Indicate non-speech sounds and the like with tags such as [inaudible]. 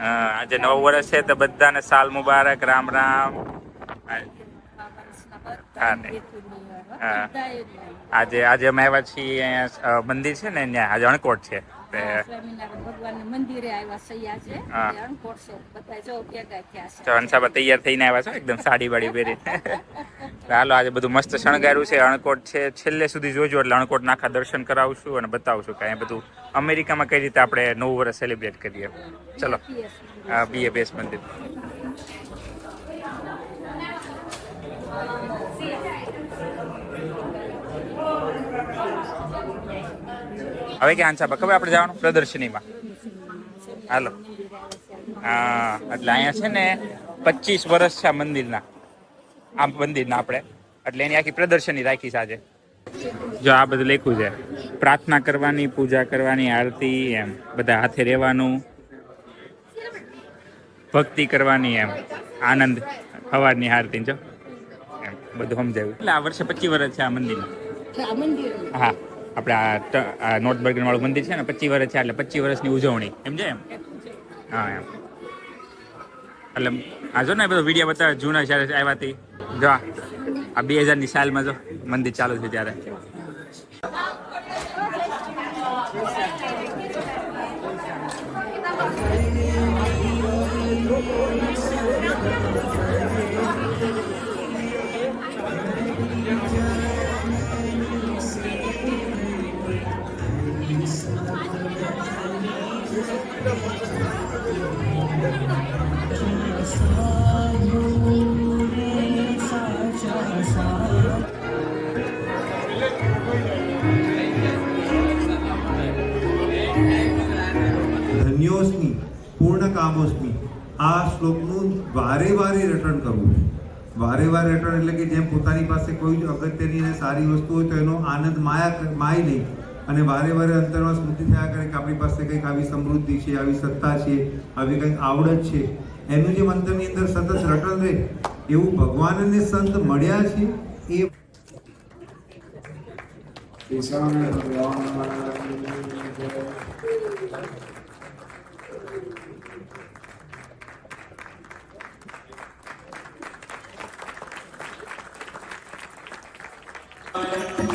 આજે નવું વર્ષ છે તો બધાને સાલ મુબારક રામ રામ. આજે આજે અમે આવ્યા છીએ અહીંયા મંદિર છે ને ત્યાં આજે અણકોટ છે. તૈયાર થઈને આવ્યા છો એકદમ સાડી વાડી પહેરી [laughs] હાલો આજે બધું મસ્ત શણગાર્યું છે અણકોટ છે. છેલ્લે સુધી જોજો એટલે અણકોટ નાખા દર્શન કરાવશું અને બતાવશું કે અહીંયા બધું અમેરિકામાં કઈ રીતે આપણે નવું વર્ષ સેલિબ્રેટ કરીએ. ચલો બી એ બેસ મંદિર. હવે ક્યાં છે? ખબર આપણે જવાનું પ્રદર્શનીમાં. હાલો. હા, એટલે અહીંયા છે ને પચીસ વર્ષ છે આ મંદિરના. આ મંદિરના આપણે. એટલે એની આખી પ્રદર્શની રાખી આજે. જો આ બધું લખ્યું છે. પ્રાર્થના કરવાની, પૂજા કરવાની, આરતી એમ. બધા હાથે રહેવાનું. ભક્તિ કરવાની એમ. આનંદ સવારની આરતી જો. બધું સમજાયું. એટલે આ વર્ષે પચીસ વર્ષ છે આ મંદિરના મંદિર. હા આપણે આ નોર્થ બર્ગન વાળું મંદિર છે ને પચીસ વર્ષ છે એટલે પચીસ વર્ષની ઉજવણી. એમ છે એમ? હા એમ. એટલે આ જો ને બધો વીડિયો બતાવે જૂના જ્યારે આવ્યા હતી જો આ આ બે હજારની સાલમાં જો મંદિર ચાલુ છે ત્યારે. ધન્યોસ્મી પૂર્ણ કામોસ્મી આ શ્લોકનું વારે વારે રટણ કરવું વારે વારે રટણ એટલે કે જેમ પોતાની પાસે કોઈ અગત્યની અને સારી વસ્તુ હોય તો એનો આનંદ માયા માય નહીં અને વારે વારે અંતરમાં સ્મૃતિ થયા કરે કે આપણી પાસે કંઈક આવી સમૃદ્ધિ છે, આવી સત્તા છે, આવી કંઈક આવડત છે એનું જે મંત્રની અંદર સતત રટણ રહે, એવું ભગવાનને સંત મળ્યા છે, એ Thank you.